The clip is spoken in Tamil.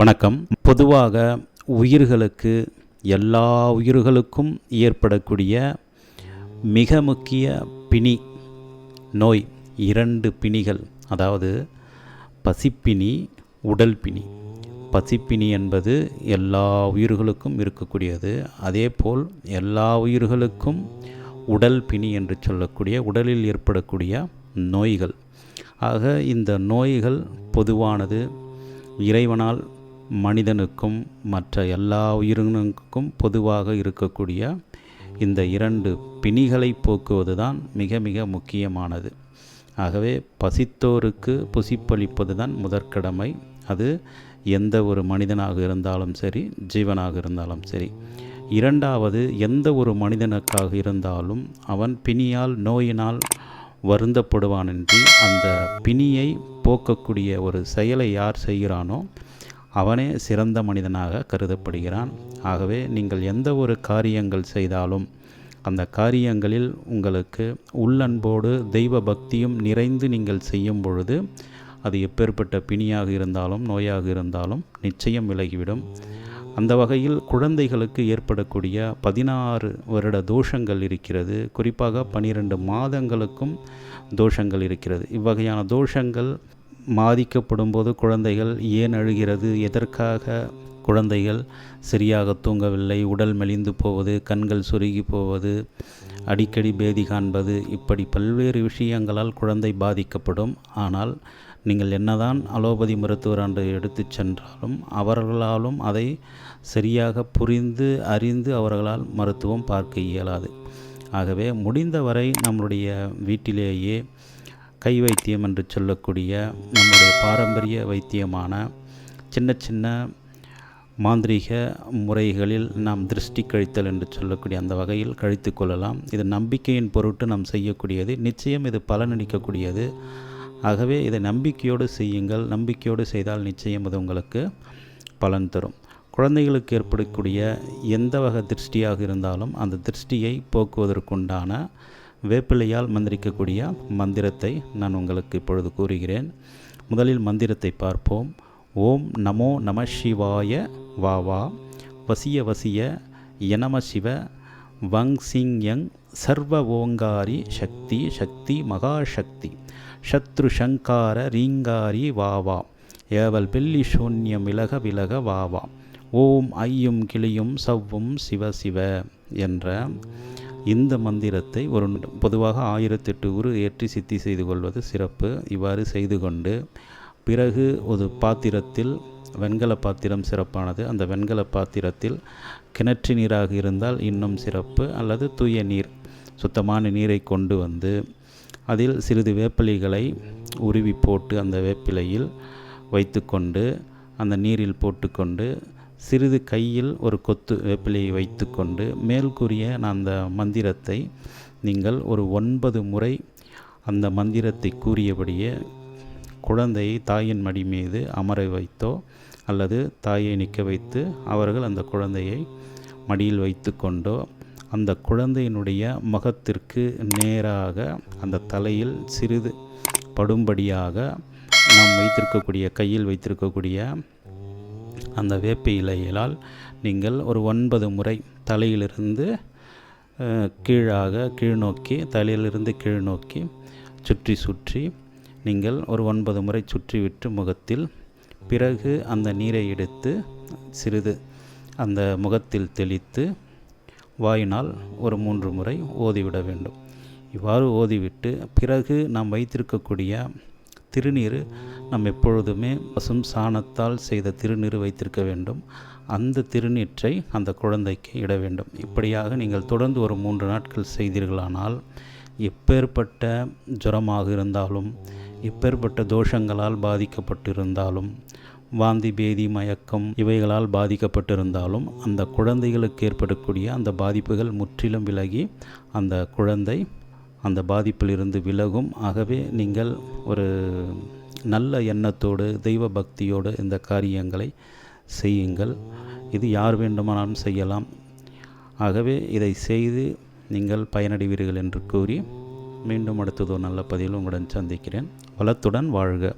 வணக்கம். பொதுவாக உயிர்களுக்கு எல்லா உயிர்களுக்கும் ஏற்படக்கூடிய மிக முக்கிய பிணி நோய் இரண்டு பிணிகள். அதாவது பசிப்பிணி உடல் பிணி பசிப்பிணி என்பது எல்லா உயிர்களுக்கும் இருக்கக்கூடியது. அதேபோல் எல்லா உயிர்களுக்கும் உடல் பிணி என்று சொல்லக்கூடிய உடலில் ஏற்படக்கூடிய நோய்கள். ஆக இந்த நோய்கள் பொதுவானது இறைவனால் மனிதனுக்கும் மற்ற எல்லா உயிரினங்களுக்கும் பொதுவாக இருக்கக்கூடிய இந்த இரண்டு பிணிகளை போக்குவது தான் மிக மிக முக்கியமானது. ஆகவே பசித்தோருக்கு புசிப்பளிப்பது தான் முதற்கடமை. அது எந்த ஒரு மனிதனாக இருந்தாலும் சரி ஜீவனாக இருந்தாலும் சரி. இரண்டாவது எந்த ஒரு மனிதனுக்காக இருந்தாலும் அவன் பிணியால் நோயினால் வருந்தப்படுவானின்றி அந்த பிணியை போக்கக்கூடிய ஒரு செயலை யார் செய்கிறானோ அவனே சிறந்த மனிதனாக கருதப்படுகிறான். ஆகவே நீங்கள் எந்த ஒரு காரியங்கள் செய்தாலும் அந்த காரியங்களில் உங்களுக்கு உள்ளன்போடு தெய்வ பக்தியும் நிறைந்து நீங்கள் செய்யும் பொழுது அது எப்பேற்பட்ட பிணியாக இருந்தாலும் நோயாக இருந்தாலும் நிச்சயம் விலகிவிடும். அந்த வகையில் குழந்தைகளுக்கு ஏற்படக்கூடிய பதினாறு வருட தோஷங்கள் இருக்கிறது. குறிப்பாக பனிரெண்டு மாதங்களுக்கும் தோஷங்கள் இருக்கிறது. இவ்வகையான தோஷங்கள் பாதிக்கப்படும் போது குழந்தைகள் ஏன் அழுகிறது? எதற்காக குழந்தைகள் சரியாக தூங்கவில்லை? உடல் மெலிந்து போவது கண்கள் சுருகி போவது அடிக்கடி பேதி காண்பது இப்படி பல்வேறு விஷயங்களால் குழந்தை பாதிக்கப்படும். ஆனால் நீங்கள் என்னதான் அலோபதி மருத்துவர் என்று எடுத்து சென்றாலும் அவர்களாலும் அதை சரியாக புரிந்து அறிந்து அவர்களால் மருத்துவம் பார்க்க இயலாது. ஆகவே முடிந்தவரை நம்முடைய வீட்டிலேயே கை வைத்தியம் என்று சொல்லக்கூடிய நம்முடைய பாரம்பரிய வைத்தியமான சின்ன சின்ன மாந்திரீக முறைகளில் நாம் திருஷ்டி கழித்தல் என்று சொல்லக்கூடிய அந்த வகையில் கழித்து கொள்ளலாம். இது நம்பிக்கையின் பொருட்டு நாம் செய்யக்கூடியது. நிச்சயம் இது பலனளிக்கக்கூடியது. ஆகவே இதை நம்பிக்கையோடு செய்யுங்கள். நம்பிக்கையோடு செய்தால் நிச்சயம் அது உங்களுக்கு பலன் தரும். குழந்தைகளுக்கு ஏற்படக்கூடிய எந்த வகை திருஷ்டியாக இருந்தாலும் அந்த திருஷ்டியை போக்குவதற்குண்டான வேப்பிலையால் மந்திரிக்கக்கூடிய மந்திரத்தை நான் உங்களுக்கு இப்பொழுது கூறுகிறேன். முதலில் மந்திரத்தை பார்ப்போம். ஓம் நமோ நம சிவாய வா வா வசிய வசிய யனம சிவ. வங் சிங் யங். சர்வ ஓங்காரி சக்தி சக்தி மகாசக்தி சத்ரு சங்கார ரீங்காரி வாவா. ஏவல் பெல்லி சூன்யம் விலக விலக வாவா. ஓம் ஐயும் கிளியும் சவ்வும் சிவ சிவ என்ற இந்த மந்திரத்தை ஒரு பொதுவாக ஆயிரத்தெட்டு உரு ஏற்றி சித்தி செய்து கொள்வது சிறப்பு. இவ்வாறு செய்து கொண்டு பிறகு ஒரு பாத்திரத்தில் வெண்கல பாத்திரம் சிறப்பானது. அந்த வெண்கல பாத்திரத்தில் கிணற்று நீராக இருந்தால் இன்னும் சிறப்பு. அல்லது தூய நீர் சுத்தமான நீரை கொண்டு வந்து அதில் சிறிது வேப்பிலைகளை உருவி போட்டு அந்த வேப்பிலையில் வைத்துக்கொண்டு அந்த நீரில் போட்டுக்கொண்டு சிறிது கையில் ஒரு கொத்து வேப்பிலையை வைத்துக்கொண்டு மேல் கூறிய அந்த மந்திரத்தை நீங்கள் ஒரு ஒன்பது முறை அந்த மந்திரத்தை கூறியபடியே குழந்தையை தாயின் மடி மீது அமர வைத்தோ அல்லது தாயை நிற்க வைத்து அவர்கள் அந்த குழந்தையை மடியில் வைத்து கொண்டோ அந்த குழந்தையினுடைய முகத்திற்கு நேராக அந்த தலையில் சிறிது படும்படியாக நாம் வைத்திருக்கக்கூடிய கையில் வைத்திருக்கக்கூடிய அந்த வேப்ப இலைகளால் நீங்கள் ஒரு ஒன்பது முறை தலையிலிருந்து கீழாக கீழ்நோக்கி தலையிலிருந்து கீழ்நோக்கி சுற்றி சுற்றி நீங்கள் ஒரு ஒன்பது முறை சுற்றிவிட்டு முகத்தில் பிறகு அந்த நீரை எடுத்து சிறிது அந்த முகத்தில் தெளித்து வாயினால் ஒரு மூன்று முறை ஓதிவிட வேண்டும். இவ்வாறு ஓதிவிட்டு பிறகு நாம் வைத்திருக்கக்கூடிய திருநீர் நாம் எப்பொழுதுமே பசும் சாணத்தால் செய்த திருநீர் வைத்திருக்க வேண்டும். அந்த திருநீற்றை அந்த குழந்தைக்கு இட வேண்டும். இப்படியாக நீங்கள் தொடர்ந்து ஒரு மூன்று நாட்கள் செய்தீர்களானால் எப்பேற்பட்ட ஜுரமாக இருந்தாலும் எப்பேற்பட்ட தோஷங்களால் பாதிக்கப்பட்டிருந்தாலும் வாந்தி பேதி மயக்கம் இவைகளால் பாதிக்கப்பட்டிருந்தாலும் அந்த குழந்தைகளுக்கு ஏற்படக்கூடிய அந்த பாதிப்புகள் முற்றிலும் விலகி அந்த குழந்தை அந்த பாதிப்பிலிருந்து விலகும். ஆகவே நீங்கள் ஒரு நல்ல எண்ணத்தோடு தெய்வ பக்தியோடு இந்த காரியங்களை செய்யுங்கள். இது யார் வேண்டுமானாலும் செய்யலாம். ஆகவே இதை செய்து நீங்கள் பயனடைவீர்கள் என்று கூறி மீண்டும் அடுத்ததோ நல்ல பதிவில் உங்களுடன் சந்திக்கிறேன். வளத்துடன் வாழ்க.